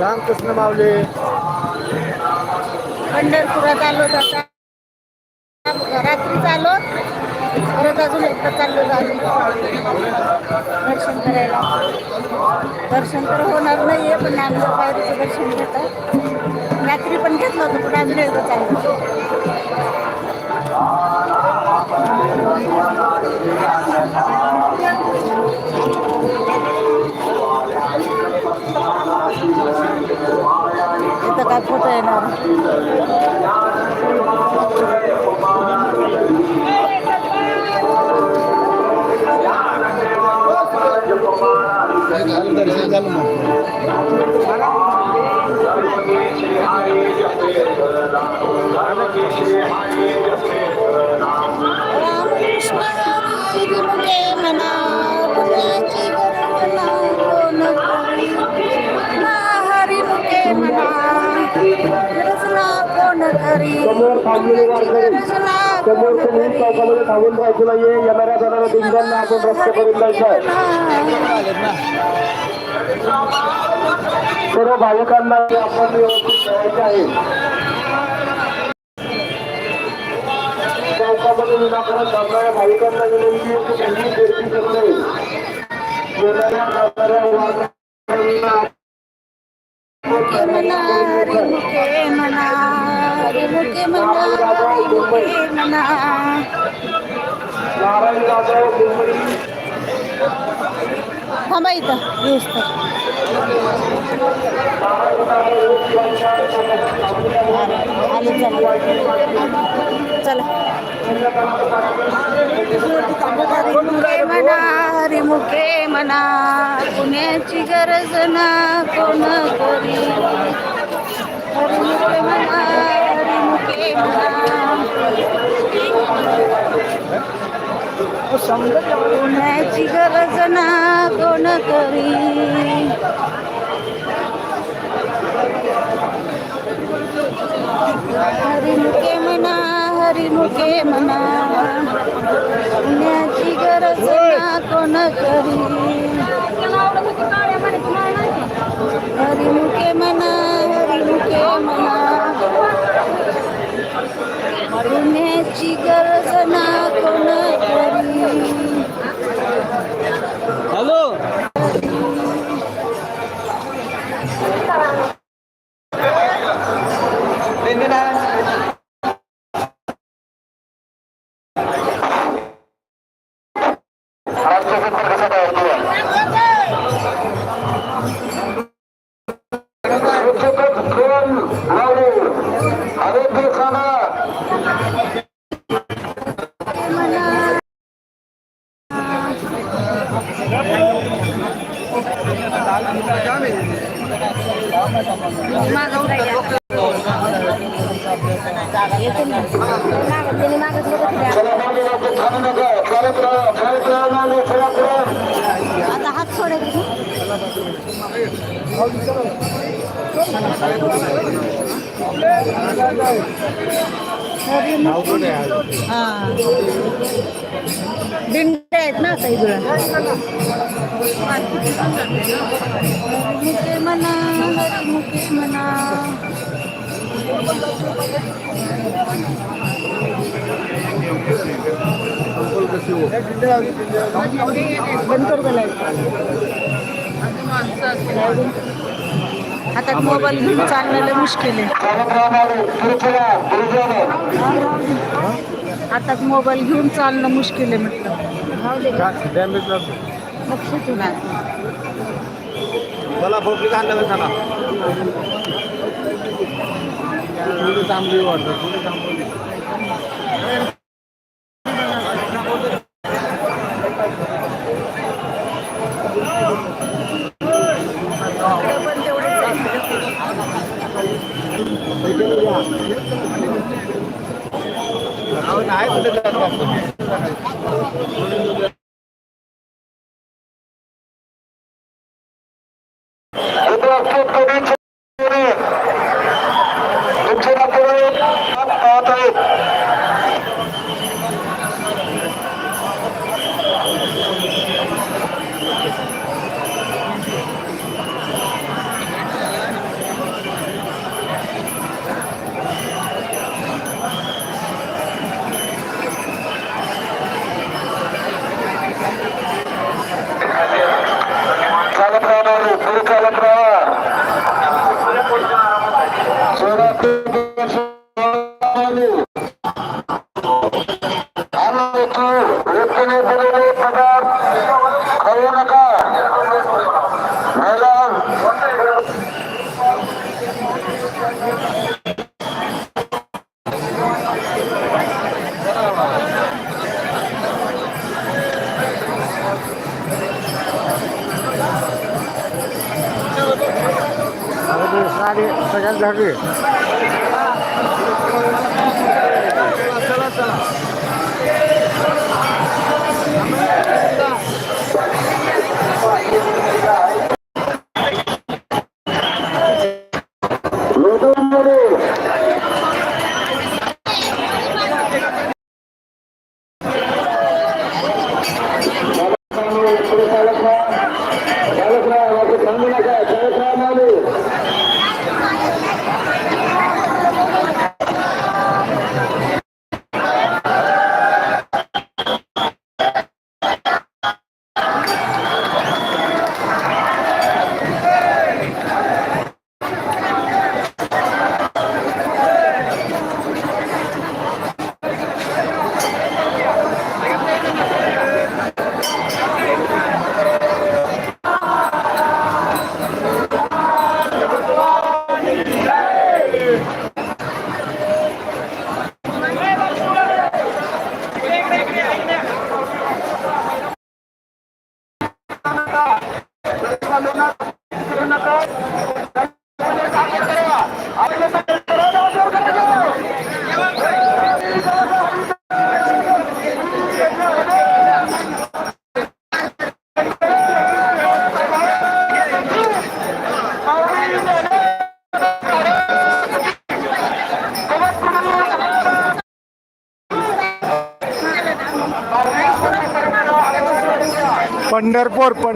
रामकृष्ण मावले पंढरपुरात आलो आता रात्री चालो परत अजून एकदा चाललो दर्शन करायला. दर्शन तर होणार नाहीये पण आम्ही पायरीचं दर्शन घेतात रात्री पण घेतलं होतं पण अजून एकदा चाललो. काय फोटो येणार समोर समोर चौकामध्ये थांबून राहायचं नाहीये. येणाऱ्या जाणाऱ्या दिवसांना आपण रस्ते करून आहे ना. सर्व भाविकांना आपण व्यवस्थित ठेवायचे आहे. चौकामध्ये विनाकारण थांबणाऱ्या भाविकांना विनंती आहे की त्यांनी गर्दी करू नये. येणाऱ्या जाणाऱ्या मुके मना रे मुखे मना रे मुखे मना हरी मुखे मना थांबा इथं येऊस तर. आले चला चला. म्हणा रिमुखे म्हणा पुण्याची गरज ना कोण करी हरी म्हणा हरी मुखे म्हणा पुण्याची गरज ना कोण करी हरिमुखे म्हणा हरिमुखे म्हणा पुण्याची गरज ना कोण करी। हरिमुखे म्हणा हरिमुखे म्हणा पुण्याची गरज ना कोण करी। हॅलो! मुके म्हणा हरी मुके म्हणा बंद कर. हातात मोबाईल घेऊन चाललेलं मुश्किल आहे हातात मोबाईल घेऊन चालणं मुश्किल आहे म्हटलं मला बरं चला थोडी थांबली वाटतं थांबली नाही कुठे जात आपण. এক ঝাঁকি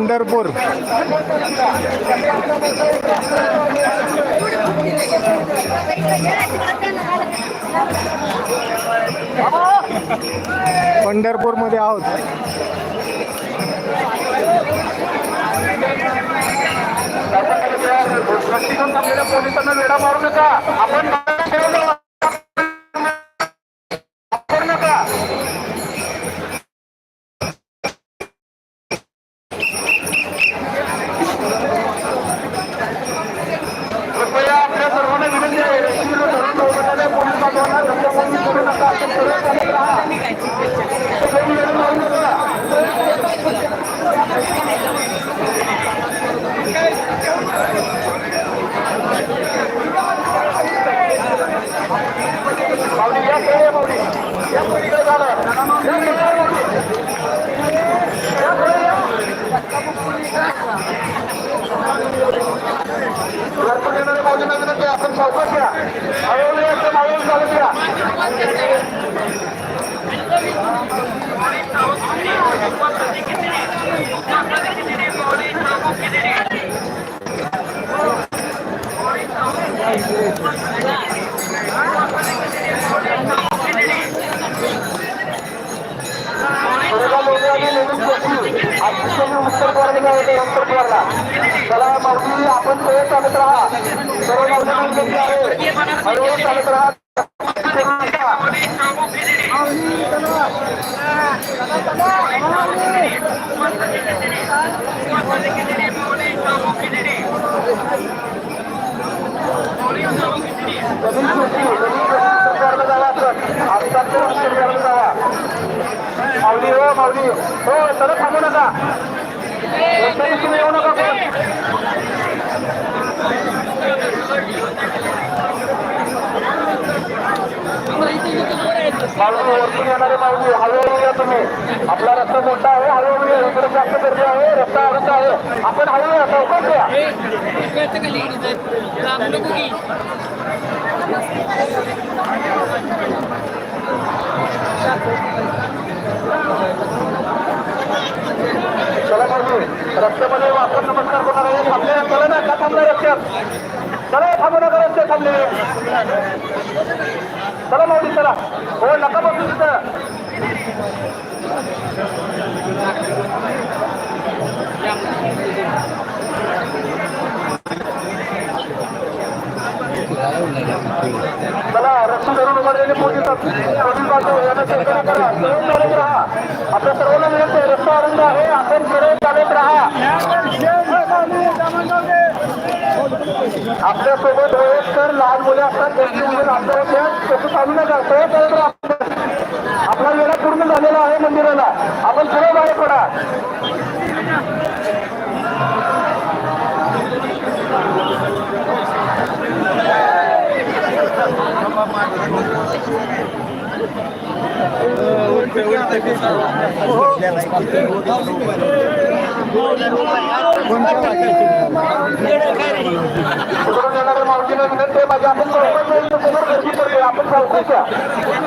पंढरपूर. पंढरपूरमध्ये आहोत. पोलिसांना वेळा मारू नका आपण चला आपण पुढे चालत राहा. सर्व आहे हळूहळू चालत राहा करू नका. नवीन गोष्टी नवीन गोष्टी उत्तर द्वारला जावा आपण आजच्या उत्तर द्वारला जावा माऊली हो माऊली हो चला थांबू नका रस्त्याने तुम्ही येऊ नका कोण माऊली वरतून येणारे माऊली हळूहळू या तुम्ही आपला रस्ता मोठा आहे हळूहळू या इकडे जास्त गर्दी आहे रस्ता अडत आहे आपण हळू या चौकात या चला माऊली रस्त्यामध्ये आपण नमस्कार होणार आहे थांबले चला ना का थांबले रस्त्यात चला थांबू नका रस्ते थांबले चला माऊली चला. हो नका बसू तिथं. चला रस्ता धरून उभारलेले पोलीस पोलीस बाजू यांना सहकार्य करा. चालत राहा. आपल्या सर्वांना मिळत रस्ता अरुंद आहे. आपण सरळ चालत राहा. आपल्यासोबत वयस्कर लहान मुले असतात त्यांची मुलं आपल्यावर द्या तसं चालू नका तर आपला वेळा पूर्ण झालेला आहे मंदिराला. आपण सर्व बाहेर पडा. हो.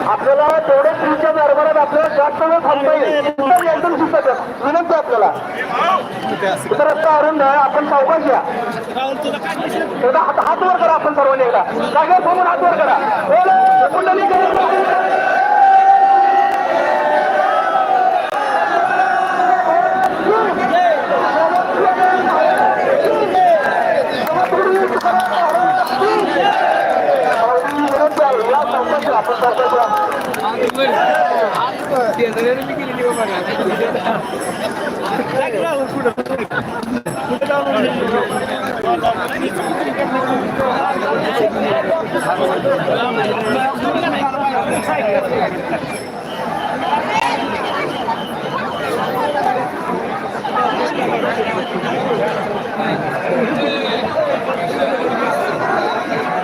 आपल्याला तेवढे तुमच्या दरबारात आपल्याला जास्त वेळ थांबता येईल. तर एकदम सुचत विनंती आपल्याला. इथं रस्ता अरुण आपण चौकशी या. हात वर करा आपण सर्वांनी एकदा. जागेवर थांबून हात वर करा. बोले कुंडली आपण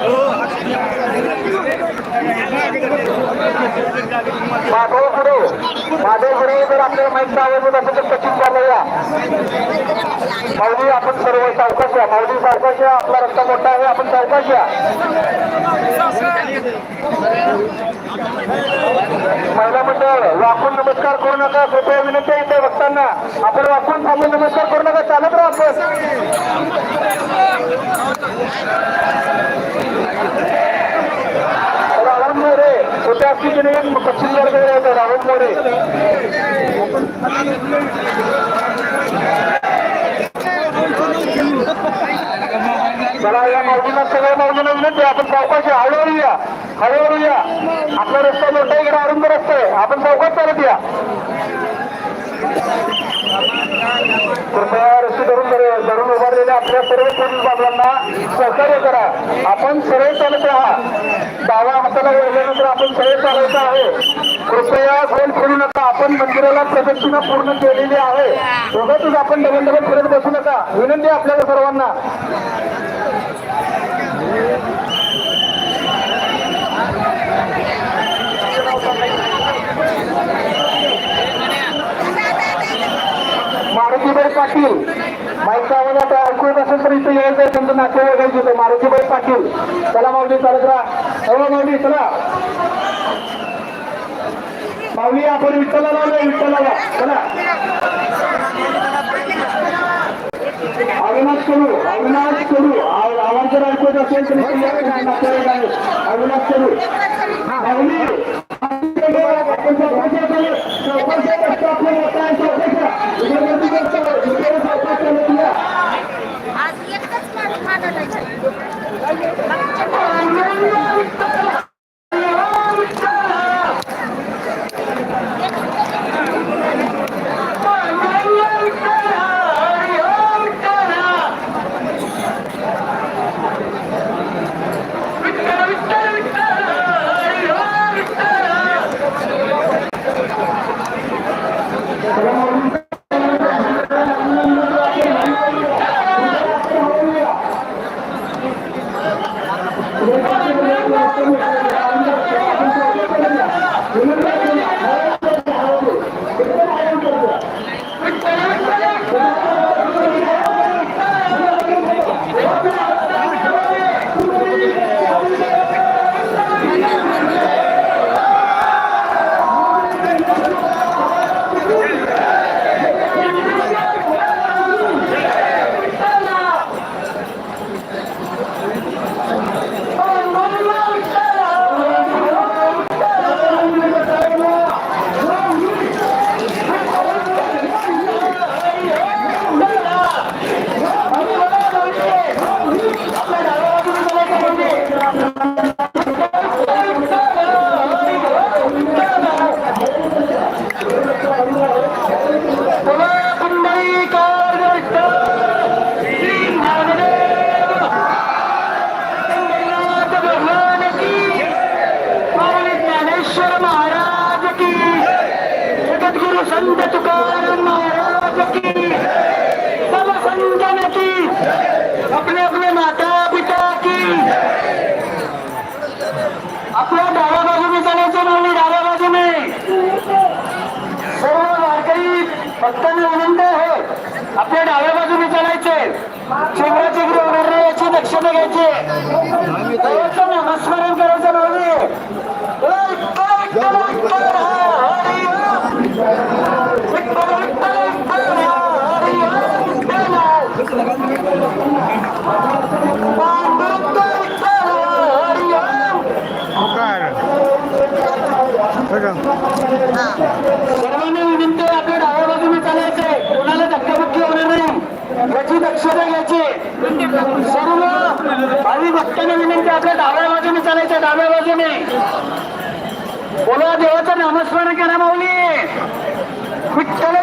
चौकशी या. माधव पुढे माधव गुरु जर आपल्याला माहीत आवडत होत असेल तर सचिन झालं या माऊली आपण सर्व सावकाश या माऊली सावकाश या आपला रस्ता मोठा आहे आपण सावकाश या महिला मंडळ वाकून नमस्कार करू नका कृपया विनंती आहे इथे बघताना आपण वाकून थांबून नमस्कार करू नका चालत राहा आपण मोरे छोटे असतील की नाही मोरे चला या माऊलीला सगळ्या माऊलीला विनंती आपण चौकाशी आहे, हळूहळू या. हळूहळू या. आपला रस्ता मोठा इकडे अरुंद रस्ता आहे. आपण चौकात चालत या. कृपया रस्ते धरून धरून उभारलेल्या आपल्या सर्व पोलीस बांधवांना सहकार्य करा. आपण सरळ चालत राहा. डावा हाताला आपण सरळ चालायचं आहे. कृपया गोल फिरू नका. आपण मंदिराला प्रदक्षिणा पूर्ण केलेली आहे. दोघातच आपण डबल डबल फिरत बसू नका. विनंती आपल्याला सर्वांना. मारुतीबाई पाटील. माईकचा आवाज आता ऐकून असेल तर इथे यायचं आहे त्यांचं नातेवाईक आहे तिथे. मारुतीबाई पाटील. चला माऊली चालत राहा. माऊली चला. माऊली आपण विठ्ठला लावलं विठ्ठलाला. चला. अविनाश करू अविनाश करू. आव- आवाज जर ऐकू येत असेल तर अविनाश करू. चौकशी करू. चौकशी भक्तांना विनंती आहे? आपल्या डाव्या बाजूने चालायचे. चंद्राचे गृह उभारणे याची दक्षता घ्यायची नमस्मरण करायचं नव्हे सर्वांना विनंती याची दक्षता घ्यायची. सर्व भावी भक्तांना विनंती आपल्या डाव्या बाजूने चालायचं डाव्या बाजूने. बोला देवाचं नामस्मरण करा माऊली. विठ्ठल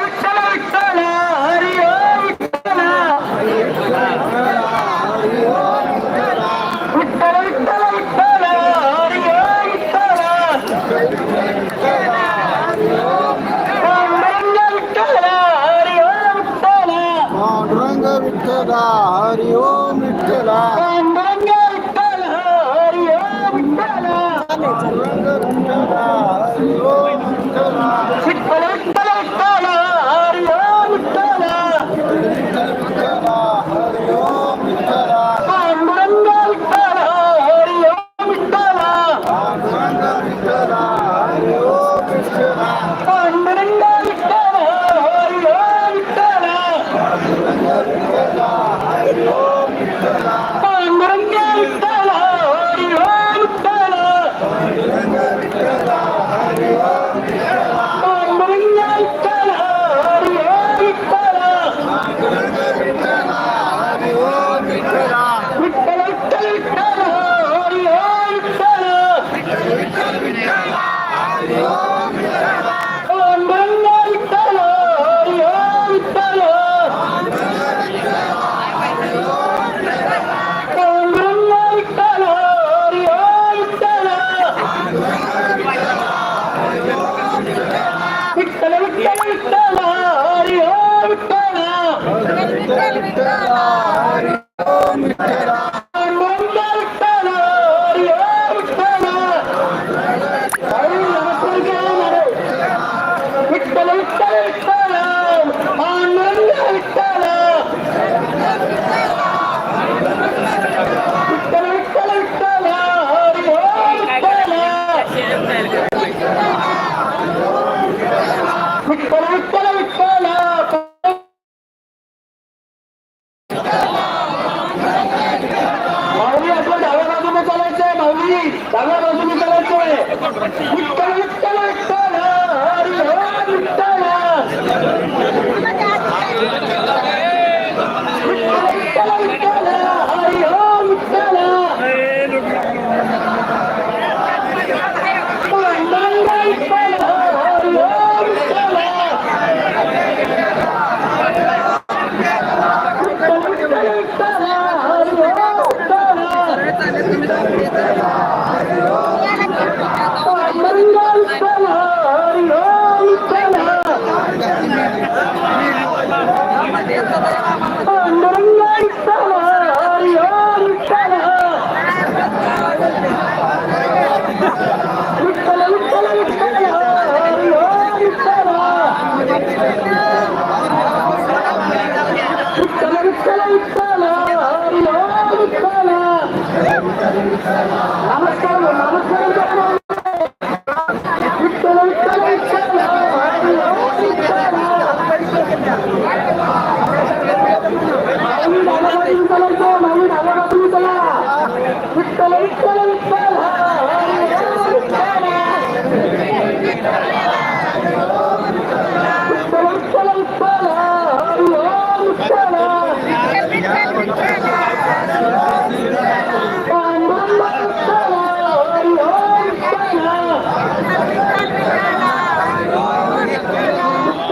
చాలా రోజులు కలెక్టరే আমার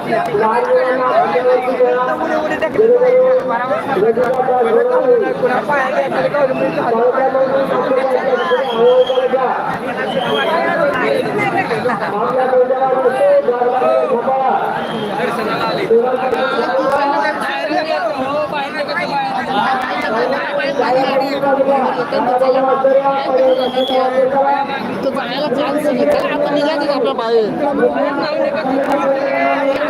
एकच माणूस मानला लहान मुलांना अंगणवाडीची शाळा, आपल्या मैदानावर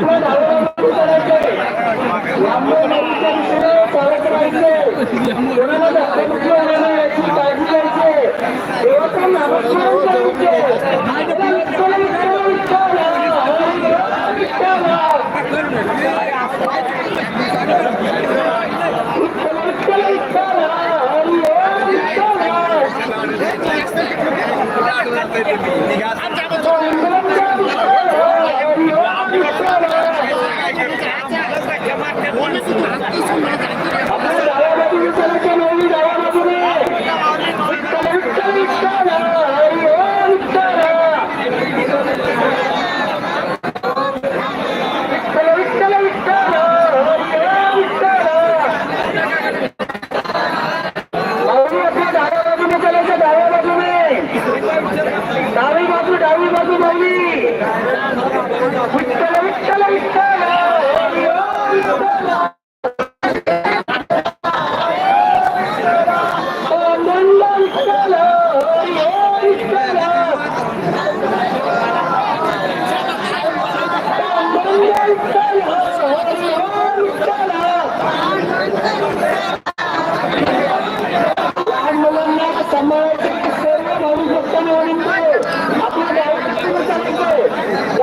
थांबा.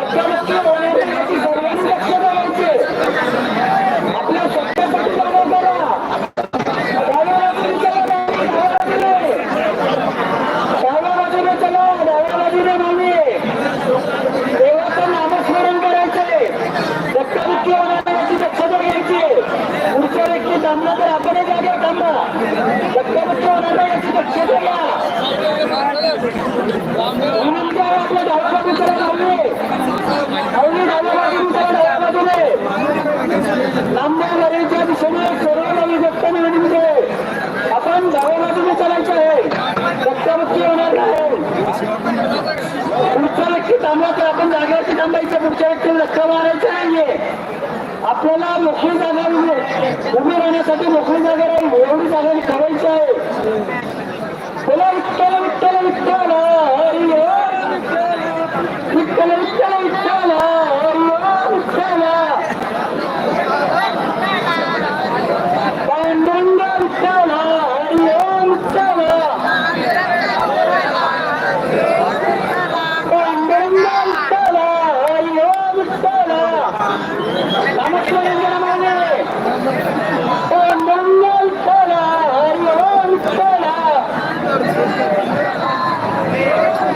Pelo que थांबायचं म्हणजे पुढच्या व्यक्तीला धक्का मारायचं नाहीये. आपल्याला मोकळी जागा म्हणजे उभे राहण्यासाठी मोकळी जागा एवढी जागा ठरवायची आहे. बोला विठ्ठल विठ्ठल विठ्ठल.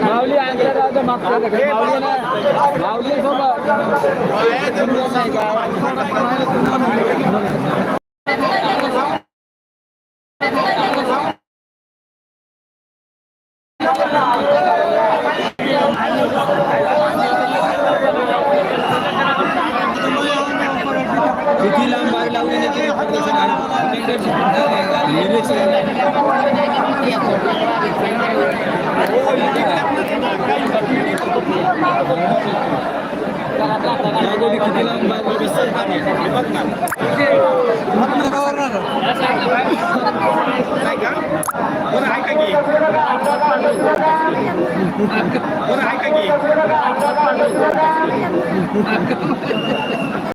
माउली आंसर आओ तो माफ कर देगा माउली ना माउली सब किती लांब बाहेर लावली नाही ते Orang ayah lagi. Orang lagi.